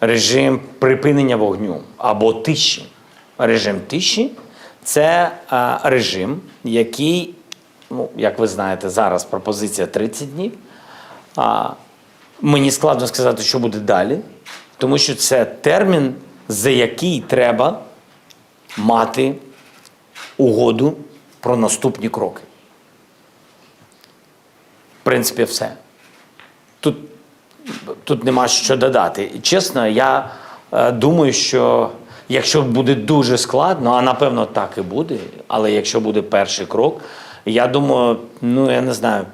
режим припинення вогню або тиші. Режим тиші це е, режим, який, ну, як ви знаєте, зараз пропозиція 30 днів. А, мені складно сказати, що буде далі, тому що це термін, за який треба мати угоду про наступні кроки. В принципі, все. Тут, тут нема що додати. Чесно, я е, думаю, що якщо буде дуже складно, а напевно так і буде, але якщо буде перший крок, я думаю, ну я не знаю,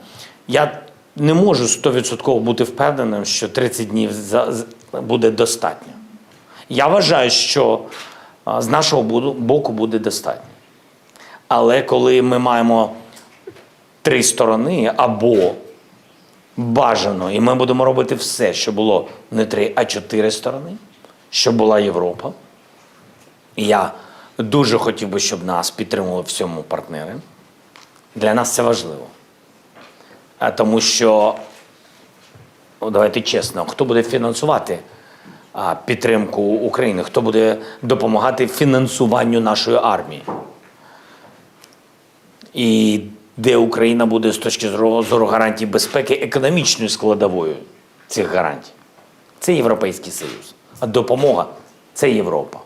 я не можу 100% бути впевненим, що 30 днів буде достатньо. Я вважаю, що а, з нашого боку буде достатньо. Але коли ми маємо три сторони або бажано, і ми будемо робити все, щоб було не три, а чотири сторони, щоб була Європа. І я дуже хотів би, щоб нас підтримували в цьому партнери. Для нас це важливо. Тому що, давайте чесно, хто буде фінансувати підтримку України, хто буде допомагати фінансуванню нашої армії? І де Україна буде з точки зору зору гарантій безпеки економічною складовою цих гарантій? Це Європейський Союз. А допомога це Європа.